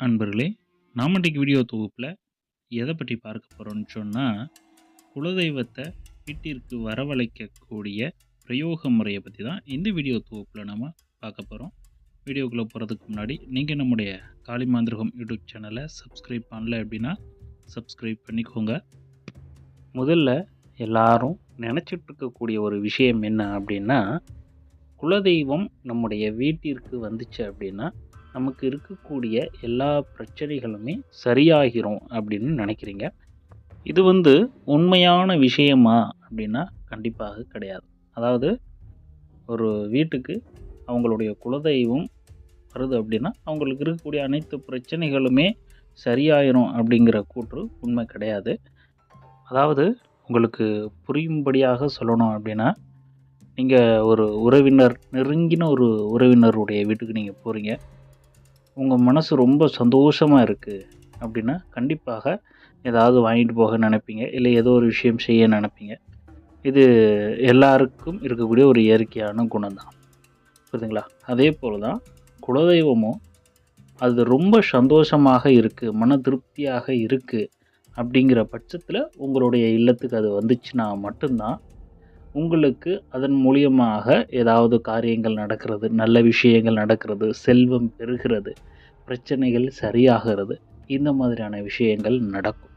அன்பர்களே நாம் இன்றைக்கு வீடியோ தொகுப்பில் எதை பற்றி பார்க்க போகிறோம்னு சொன்னால் குலதெய்வத்தை வீட்டிற்கு வரவழைக்கக்கூடிய பிரயோக முறையை பற்றி தான் இந்த வீடியோ தொகுப்பில் நம்ம பார்க்க போகிறோம் வீடியோக்குள்ளே போகிறதுக்கு முன்னாடி நீங்கள் நம்முடைய காளிமாந்திரகம் யூடியூப் சேனலை சப்ஸ்கிரைப் பண்ணல அப்படின்னா சப்ஸ்கிரைப் பண்ணிக்கோங்க. முதல்ல எல்லாரும் நினச்சிட்டு இருக்கக்கூடிய ஒரு விஷயம் என்ன அப்படின்னா குலதெய்வம் நம்முடைய வீட்டிற்கு வந்துச்சு அப்படின்னா நமக்கு இருக்கக்கூடிய எல்லா பிரச்சனைகளுமே சரியாகிரும் அப்படின்னு நினைக்கிறீங்க. இது வந்து உண்மையான விஷயமா அப்படின்னா கண்டிப்பாக கிடையாது. அதாவது ஒரு வீட்டுக்கு அவங்களுடைய குலதெய்வம் வருது அப்படின்னா அவங்களுக்கு இருக்கக்கூடிய அனைத்து பிரச்சனைகளுமே சரியாயிரும் அப்படிங்கிற கூற்று உண்மை கிடையாது. அதாவது உங்களுக்கு புரியும்படியாக சொல்லணும் அப்படின்னா நீங்கள் ஒரு உறவினர் நெருங்கின ஒரு உறவினருடைய வீட்டுக்கு நீங்கள் போகிறீங்க உங்கள் மனசு ரொம்ப சந்தோஷமாக இருக்குது அப்படின்னா கண்டிப்பாக ஏதாவது வாங்கிட்டு போக நினைப்பீங்க. இல்லை ஏதோ ஒரு விஷயம் செய்ய நினைப்பீங்க. இது எல்லாருக்கும் இருக்கக்கூடிய ஒரு இயற்கையான குணம் தான் புரியுதுங்களா? அதே போல் தான் குலதெய்வமும் அது ரொம்ப சந்தோஷமாக இருக்குது மன திருப்தியாக இருக்குது அப்படிங்கிற பட்சத்தில் உங்களுடைய இல்லத்துக்கு அது வந்துச்சுன்னா மட்டும்தான் உங்களுக்கு அதன் மூலியமாக ஏதாவது காரியங்கள் நடக்கிறது நல்ல விஷயங்கள் நடக்கிறது செல்வம் பெறுகிறது பிரச்சனைகள் சரியாகிறது. இந்த மாதிரியான விஷயங்கள் நடக்கும்.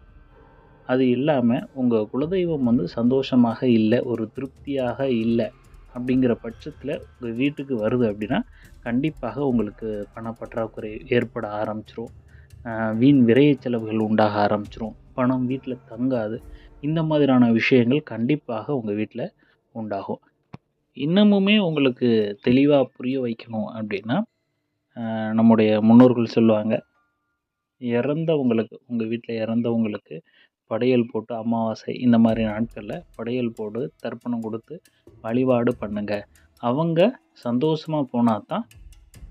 அது இல்லாமல் உங்கள் குலதெய்வம் வந்து சந்தோஷமாக இல்லை ஒரு திருப்தியாக இல்லை அப்படிங்கிற பட்சத்தில் உங்கள் வீட்டுக்கு வருது அப்படின்னா கண்டிப்பாக உங்களுக்கு பணப்பற்றாக்குறை ஏற்பட ஆரம்பிச்சிரும். வீண் விரைய செலவுகள் உண்டாக ஆரம்பிச்சிரும். பணம் வீட்டில் தங்காது. இந்த மாதிரியான விஷயங்கள் கண்டிப்பாக உங்கள் வீட்டில் உண்டாகும். இன்னமுமே உங்களுக்கு தெளிவாக புரிய வைக்கணும் அப்படின்னா நம்முடைய முன்னோர்கள் சொல்லுவாங்க இறந்தவங்களுக்கு உங்கள் வீட்டில் இறந்தவங்களுக்கு படையல் போட்டு அமாவாசை இந்த மாதிரி நாட்களில் படையல் போட்டு தர்ப்பணம் கொடுத்து வழிபாடு பண்ணுங்கள் அவங்க சந்தோஷமாக போனால் தான்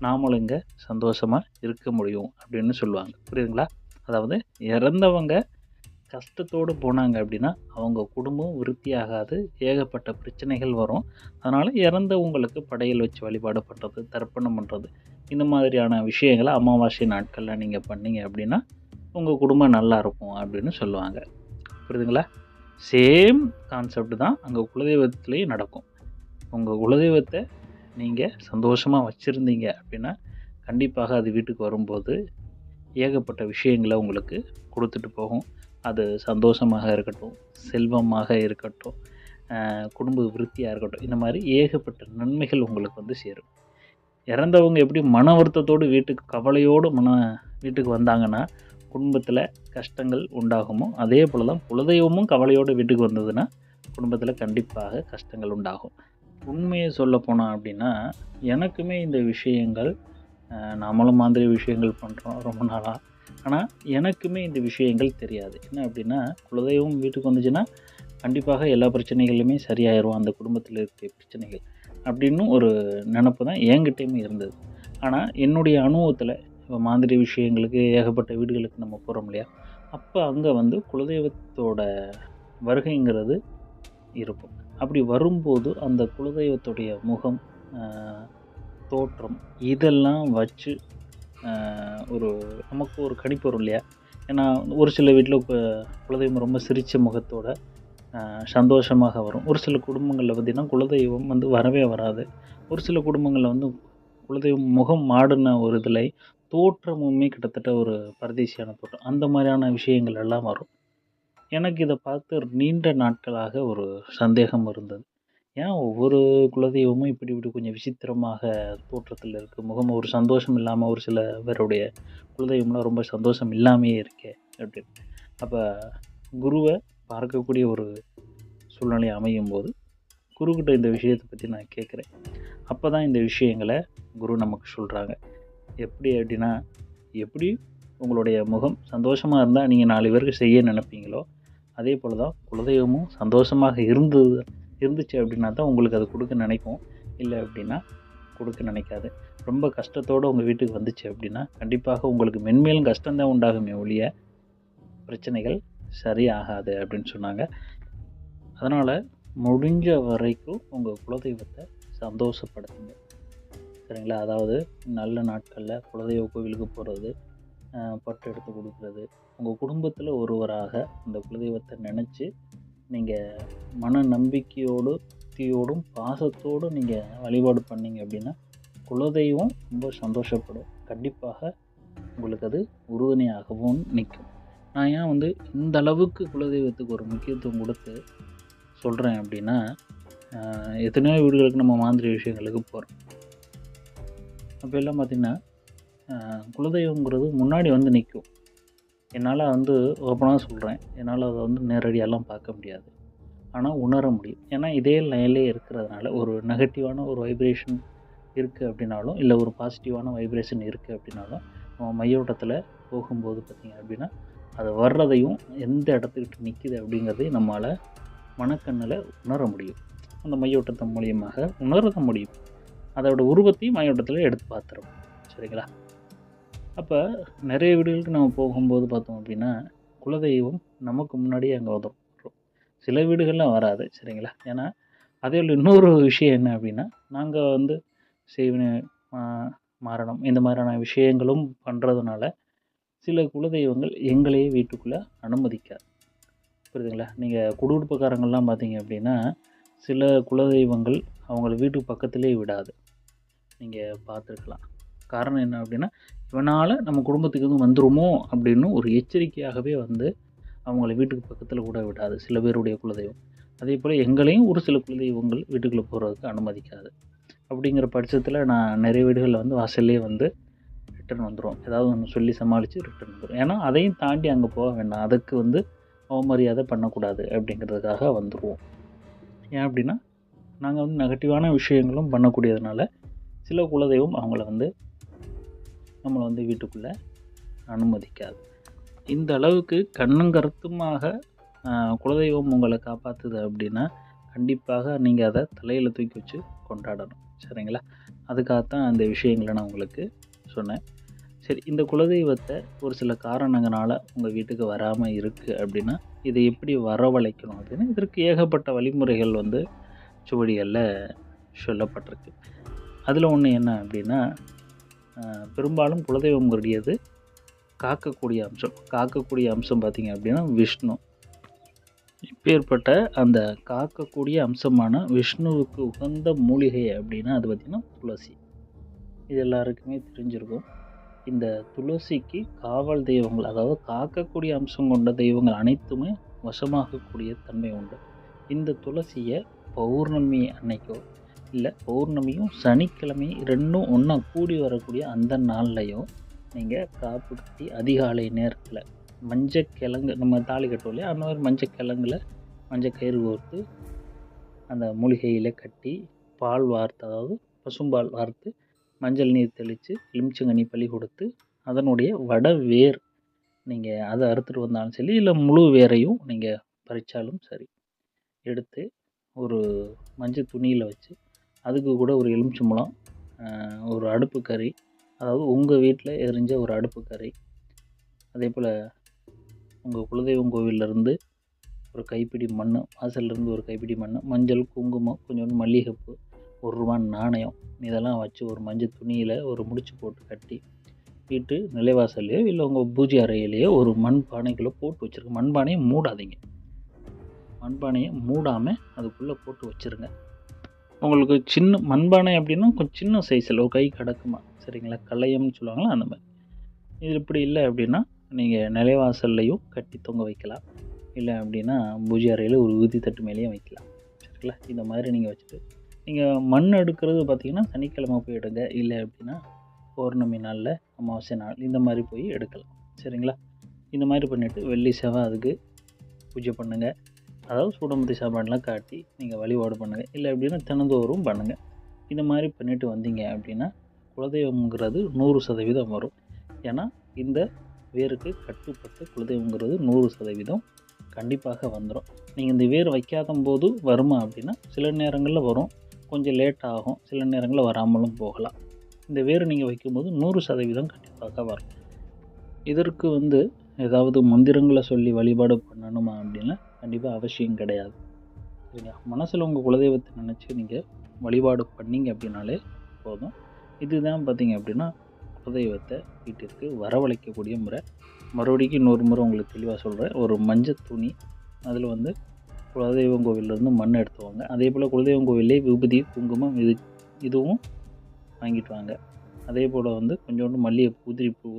நாமளும் இங்கே சந்தோஷமாக இருக்க முடியும் அப்படின்னு சொல்லுவாங்க. புரியுதுங்களா? அதாவது இறந்தவங்க கஷ்டத்தோடு போனாங்க அப்படின்னா அவங்க குடும்பம் விருத்தியாகாது ஏகப்பட்ட பிரச்சனைகள் வரும். அதனால் இறந்தவங்களுக்கு படையல் வச்சு வழிபாடு பண்ணுறது தர்ப்பணம் பண்ணுறது இந்த மாதிரியான விஷயங்களை அமாவாசை நாட்களில் நீங்கள் பண்ணீங்க அப்படின்னா உங்கள் குடும்பம் நல்லா இருக்கும் அப்படின்னு சொல்லுவாங்க. புரியுதுங்களா? சேம் கான்செப்ட் தான் அங்கே குலதெய்வத்துலேயும் நடக்கும். உங்கள் குலதெய்வத்தை நீங்கள் சந்தோஷமாக வச்சுருந்தீங்க அப்படின்னா கண்டிப்பாக அது வீட்டுக்கு வரும்போது ஏகப்பட்ட விஷயங்களை உங்களுக்கு கொடுத்துட்டு போகும். அது சந்தோஷமாக இருக்கட்டும் செல்வமாக இருக்கட்டும் குடும்ப விருத்தியாக இருக்கட்டும் இந்த மாதிரி ஏகப்பட்ட நன்மைகள் உங்களுக்கு வந்து சேரும். இறந்தவங்க எப்படி மன வருத்தத்தோடு வீட்டுக்கு கவலையோடு மன வீட்டுக்கு வந்தாங்கன்னா குடும்பத்தில் கஷ்டங்கள் உண்டாகுமோ அதே போல் தான் குலதெய்வமும் கவலையோடு வீட்டுக்கு வந்ததுன்னா குடும்பத்தில் கண்டிப்பாக கஷ்டங்கள் உண்டாகும். உண்மையை சொல்ல போனால் அப்படின்னா எனக்குமே இந்த விஷயங்கள் நம்மளும் மாதிரி விஷயங்கள் பண்ணுறோம் ரொம்ப நாளாக ஆனால் எனக்குமே இந்த விஷயங்கள் தெரியாது. என்ன அப்படின்னா குலதெய்வம் வீட்டுக்கு வந்துச்சுன்னா கண்டிப்பாக எல்லா பிரச்சனைகளுமே சரியாயிரும். அந்த குடும்பத்தில் இருக்க பிரச்சனைகள் அப்படின்னு ஒரு நினப்பு தான் என்கிட்டையுமே இருந்தது. ஆனால் என்னுடைய அனுபவத்தில் இப்போ மாதிரி விஷயங்களுக்கு ஏகப்பட்ட வீடுகளுக்கு நம்ம போகிறோம் இல்லையா? அப்போ அங்கே வந்து குலதெய்வத்தோட வருகைங்கிறது இருக்கும். அப்படி வரும்போது அந்த குலதெய்வத்துடைய முகம் தோற்றம் இதெல்லாம் வச்சு ஒரு நமக்கு ஒரு கணிப்பு வரும் இல்லையா? ஏன்னா ஒரு சில வீட்டில் குலதெய்வம் ரொம்ப சிரித்த முகத்தோடு சந்தோஷமாக வரும். ஒரு சில குடும்பங்களில் பார்த்திங்கன்னா குலதெய்வம் வந்து வரவே வராது. ஒரு சில குடும்பங்களில் வந்து குலதெய்வம் முகம் மாடின ஒரு இதில் தோற்றமுமே கிட்டத்தட்ட ஒரு பரதேசியான தோற்றம். அந்த மாதிரியான விஷயங்கள் எல்லாம் வரும். எனக்கு இதை பார்த்து நீண்ட நாட்களாக ஒரு சந்தேகம் இருந்தது. ஏன் ஒவ்வொரு குலதெய்வமும் இப்படி இப்படி கொஞ்சம் விசித்திரமாக தோற்றத்தில் இருக்குது முகம் ஒரு சந்தோஷம் இல்லாமல் ஒரு சில பேருடைய குலதெய்வம்லாம் ரொம்ப சந்தோஷம் இல்லாமையே இருக்கே அப்படின்னு. அப்போ குருவை பார்க்கக்கூடிய ஒரு சூழ்நிலை அமையும் போது குருக்கிட்ட இந்த விஷயத்தை பற்றி நான் கேட்குறேன் அப்போ தான் இந்த விஷயங்களை குரு நமக்கு சொல்கிறாங்க எப்படி அப்படின்னா எப்படி உங்களுடைய முகம் சந்தோஷமாக இருந்தால் நீங்கள் நாலு பேருக்கு செய்ய நினைப்பீங்களோ அதே போல் தான் குலதெய்வமும் சந்தோஷமாக இருந்தது இருந்துச்சு அப்படின்னா தான் உங்களுக்கு அது கொடுக்க நினைக்கும் இல்லை அப்படின்னா கொடுக்க நினைக்காது. ரொம்ப கஷ்டத்தோடு உங்கள் வீட்டுக்கு வந்துச்சு அப்படின்னா கண்டிப்பாக உங்களுக்கு மென்மேலும் கஷ்டம்தான் உண்டாகுமே ஒழிய பிரச்சனைகள் சரியாகாது அப்படின்னு சொன்னாங்க. அதனால் முடிஞ்ச வரைக்கும் உங்கள் குலதெய்வத்தை சந்தோஷப்படுத்துங்க. சரிங்களா? அதாவது நல்ல நாட்களில் குலதெய்வ கோவிலுக்கு போகிறது பட்டு எடுத்து கொடுக்குறது உங்கள் குடும்பத்தில் ஒருவராக அந்த குலதெய்வத்தை நினச்சி நீங்கள் மன நம்பிக்கையோடு பக்தியோடும் பாசத்தோடும் நீங்கள் வழிபாடு பண்ணீங்க அப்படின்னா குலதெய்வம் ரொம்ப சந்தோஷப்படும். கண்டிப்பாக உங்களுக்கு அது உறுதுணையாகவும் நிற்கும் நான் ஏன் வந்து இந்த அளவுக்கு குலதெய்வத்துக்கு ஒரு முக்கியத்துவம் கொடுத்து சொல்கிறேன் அப்படின்னா எத்தனையோ வீடுகளுக்கு நம்ம மாதிரி விஷயங்களுக்கு போகிறோம் அப்போ எல்லாம் பார்த்திங்கன்னா குலதெய்வங்கிறது முன்னாடி வந்து நிற்கும் என்னால் வந்து ஓப்பனாக சொல்கிறேன் என்னால் அதை வந்து நேரடியாலாம் பார்க்க முடியாது. ஆனால் உணர முடியும். ஏன்னா இதே லைன்லேயே இருக்கிறதுனால ஒரு நெகட்டிவான ஒரு வைப்ரேஷன் இருக்குது அப்படின்னாலும் இல்லை ஒரு பாசிட்டிவான வைப்ரேஷன் இருக்குது அப்படின்னாலும் நம்ம மையோட்டத்தில் போகும்போது பார்த்திங்க அப்படின்னா அது வர்றதையும் எந்த இடத்துக்கிட்ட நிற்கிது அப்படிங்கிறதையும் நம்மளால் மனக்கண்ணில் உணர முடியும். அந்த மையோட்டத்தின் மூலியமாக உணர முடியும். அதோடய உருவத்தையும் மையோட்டத்தில் எடுத்து பார்த்துருவோம் சரிங்களா? அப்போ நிறைய வீடுகளுக்கு நம்ம போகும்போது பார்த்தோம் அப்படின்னா குலதெய்வம் நமக்கு முன்னாடியே அங்கே வந்துடும் சில வீடுகள்லாம் வராது சரிங்களா? ஏன்னா அதே இன்னொரு விஷயம் என்ன அப்படின்னா நாங்கள் வந்து செய்வினை மா- இந்த மாதிரியான விஷயங்களும் பண்ணுறதுனால சில குலதெய்வங்கள் எங்களையே வீட்டுக்குள்ளே அனுமதிக்காது. புரியுதுங்களா? நீங்கள் குடியிருப்புக்காரங்கள்லாம் பார்த்தீங்க அப்படின்னா சில குலதெய்வங்கள் அவங்கள வீட்டுக்கு பக்கத்துலேயே விடாது. நீங்கள் பார்த்துருக்கலாம். காரணம் என்ன அப்படின்னா இவனால் நம்ம குடும்பத்துக்கு எதுவும் வந்துருமோ அப்படின்னு ஒரு எச்சரிக்கையாகவே வந்து அவங்கள வீட்டுக்கு பக்கத்தில் கூட விடாது. சில பேருடைய குலதெய்வம். அதே போல் எங்களையும் ஒரு சில குலதெய்வங்கள் வீட்டுக்குள்ளே போகிறதுக்கு அனுமதிக்காது. அப்படிங்கிற பட்சத்தில் நான் நிறைய வீடுகளில் வந்து வாசல்லே வந்து ரிட்டர்ன் வந்துடும் ஏதாவது ஒன்று சொல்லி சமாளித்து ரிட்டர்ன் வந்துடும் ஏன்னா அதையும் தாண்டி அங்கே போக வேண்டாம். அதுக்கு வந்து அவமரியாதை பண்ணக்கூடாது அப்படிங்கிறதுக்காக வந்துடுவோம் ஏன் அப்படின்னா நாங்கள் வந்து நெகட்டிவான விஷயங்களும் பண்ணக்கூடியதுனால சில குலதெய்வம் அவங்கள வந்து நம்மளை வந்து வீட்டுக்குள்ளே அனுமதிக்காது. இந்த அளவுக்கு கண்ணும் கருத்துமாக குலதெய்வம் உங்களை காப்பாற்றுது அப்படின்னா கண்டிப்பாக நீங்கள் அதை தலையில் தூக்கி வச்சு கொண்டாடணும். சரிங்களா? அதுக்காகத்தான் அந்த விஷயங்களை நான் உங்களுக்கு சொன்னேன். சரி இந்த குலதெய்வத்தை ஒரு சில காரணங்களால் உங்கள் வீட்டுக்கு வராமல் இருக்குது அப்படின்னா இதை எப்படி வரவழைக்கணும் அப்படின்னா இதற்கு ஏகப்பட்ட வழிமுறைகள் வந்து சுவடிகளில் சொல்லப்பட்டிருக்கு. அதில் ஒன்று என்ன அப்படின்னா பெரும்பாலும் குலதெய்வங்களுடையது. காக்கக்கூடிய அம்சம். காக்கக்கூடிய அம்சம் பார்த்திங்க அப்படின்னா விஷ்ணு. இப்பேற்பட்ட அந்த காக்கக்கூடிய அம்சமான விஷ்ணுவுக்கு உகந்த மூலிகை அப்படின்னா அது பார்த்திங்கன்னா துளசி. இது எல்லாருக்குமே தெரிஞ்சிருக்கும். இந்த துளசிக்கு காவல் தெய்வங்கள் அதாவது காக்கக்கூடிய அம்சம் கொண்ட தெய்வங்கள் அனைத்துமே வசமாகக்கூடிய தன்மை உண்டு. இந்த துளசியை பௌர்ணமி அன்னைக்கோ இல்லை பௌர்ணமியும் சனிக்கிழமை ரெண்டும் ஒன்றா கூடி வரக்கூடிய அந்த நாள்லையும் நீங்கள் காப்பு கட்டி அதிகாலை நேரத்தில் மஞ்சக்கிழங்கு நம்ம தாலி கட்டுவோம் இல்லையா? அந்த மாதிரி மஞ்சக்கிழங்குல மஞ்சள் கயிறு கோர்த்து அந்த மூலிகையில் கட்டி பால் வார்த்து அதாவது பசும்பால் வார்த்து மஞ்சள் நீர் தெளித்து எலுமிச்சங்கனி பள்ளி கொடுத்து அதனுடைய வட வேர் நீங்கள் அதை அறுத்துட்டு வந்தாலும் சரி இல்லை முழு வேரையும் நீங்கள் பறித்தாலும் சரி எடுத்து ஒரு மஞ்சள் துணியில் வச்சு அதுக்கு கூட ஒரு எலுமிச்சம்பழம் ஒரு அடுப்பு கறி அதாவது உங்கள் வீட்டில் எரிஞ்ச ஒரு அடுப்பு கறி. அதே போல் உங்கள் குலதெய்வம் கோவிலேருந்து ஒரு கைப்பிடி மண் வாசல்லேருந்து ஒரு கைப்பிடி மண் மஞ்சள் குங்குமம் கொஞ்சோண்டு மல்லிகைப்பூ ஒரு ரூபா நாணயம் இதெல்லாம் வச்சு ஒரு மஞ்சள் துணியில் ஒரு முடிச்சு போட்டு கட்டி வீட்டு நிலைவாசல்லையோ இல்லை உங்கள் பூஜை அறையிலேயோ ஒரு மண் பானைக்குள்ளே போட்டு வச்சுருங்க. மண்பானையை மூடாதீங்க. மண்பானையை மூடாமல் அதுக்குள்ளே போட்டு வச்சுருங்க. உங்களுக்கு சின்ன மண்பானை அப்படின்னா கொஞ்சம் சின்ன சைஸில் ஒரு கை கடக்குமா? சரிங்களா? கலையம்னு சொல்லுவாங்களா அந்த மாதிரி. இது இப்படி இல்லை அப்படின்னா நீங்கள் நிலைவாசல்லையும் கட்டி தொங்க வைக்கலாம். இல்லை அப்படின்னா பூஜை அறையில் ஒரு ஊதி தட்டு மேலேயும் வைக்கலாம். சரிங்களா? இந்த மாதிரி நீங்கள் வச்சுட்டு நீங்கள் மண் எடுக்கிறது பார்த்திங்கன்னா சனிக்கிழமை போய் எடுங்க. இல்லை அப்படின்னா பௌர்ணமி நாளில் அமாவாசை நாள் இந்த மாதிரி போய் எடுக்கலாம். சரிங்களா? இந்த மாதிரி பண்ணிவிட்டு வெள்ளி செவ்வாய் அதுக்கு பூஜை பண்ணுங்கள் அதாவது சூடமுத்தி சாப்பாடுலாம் காட்டி நீங்கள் வழிபாடு பண்ணுங்கள் இல்லை அப்படின்னா தினந்தோறும் பண்ணுங்கள் இந்த மாதிரி பண்ணிட்டு வந்தீங்க அப்படின்னா குலதெய்வம்ங்கிறது நூறு சதவீதம் வரும். ஏன்னா இந்த வேருக்கு கட்டுப்பட்டு குலதெய்வங்கிறது நூறு சதவீதம் கண்டிப்பாக வந்துடும் நீங்கள் இந்த வேர் வைக்காத போது வருமா அப்படின்னா சில நேரங்களில் வரும். கொஞ்சம் லேட் ஆகும். சில நேரங்களில் வராமலும் போகலாம். இந்த வேர் நீங்கள் வைக்கும்போது நூறு சதவீதம் கண்டிப்பாக வரும். இதற்கு வந்து ஏதாவது மந்திரங்களை சொல்லி வழிபாடு பண்ணணுமா அப்படின்னா கண்டிப்பாக அவசியம் கிடையாது. சரிங்களா? மனசில் உங்கள் குலதெய்வத்தை நினச்சி நீங்கள் வழிபாடு பண்ணீங்க அப்படின்னாலே போதும். இதுதான் பார்த்தீங்க அப்படின்னா குலதெய்வத்தை வீட்டிற்கு வரவழைக்கக்கூடிய முறை. மறுபடியும் இன்னொரு முறை உங்களுக்கு தெளிவாக சொல்கிறேன் ஒரு மஞ்சள் துணி அதில் வந்து குலதெய்வம் கோவிலேருந்து மண் எடுத்துவாங்க. அதே போல் குலதெய்வம் கோவிலே விபதி குங்குமம் இது இதுவும் வாங்கிட்டு வாங்க. அதே போல் வந்து கொஞ்சோண்டு மல்லிகை உதிரிப்பூ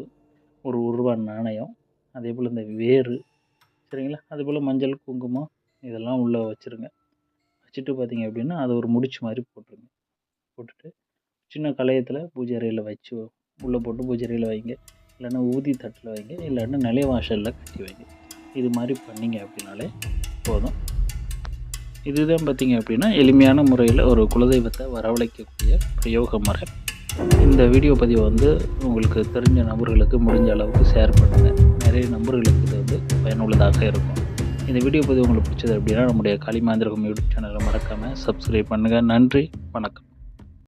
ஒரு ஒரு ரூபா நாணயம் அதே போல் இந்த வேறு சரிங்களா அதுபோல் மஞ்சள் குங்குமம் இதெல்லாம் உள்ளே வச்சுருங்க. வச்சுட்டு பார்த்தீங்க அப்படின்னா அதை ஒரு முடிச்சு மாதிரி போட்டுருங்க. போட்டுட்டு சின்ன கலையத்தில் பூஜை அறையில் வச்சு உள்ளே போட்டு பூஜை அறையில் வைங்க. இல்லைன்னா ஊதி தட்டில் வைங்க. இல்லைன்னா நிலைவாசலில் கட்டி வைங்க. இது மாதிரி பண்ணிங்க அப்படின்னாலே போதும். இதுதான் பார்த்தீங்க அப்படின்னா எளிமையான முறையில் ஒரு குலதெய்வத்தை வரவழைக்கக்கூடிய பிரயோக முறை இந்த வீடியோ பதிவை வந்து உங்களுக்கு தெரிஞ்ச நபர்களுக்கு முடிஞ்ச அளவுக்கு ஷேர் பண்ணுங்கள் நிறைய நபர்களுக்கு இது வந்து பயனுள்ளதாக இருக்கும். இந்த வீடியோ பதிவு உங்களுக்கு பிடிச்சது அப்படின்னா நம்முடைய களிமாந்திரகம் யூடியூப் சேனலை மறக்காமல் சப்ஸ்கிரைப் பண்ணுங்கள் நன்றி வணக்கம்.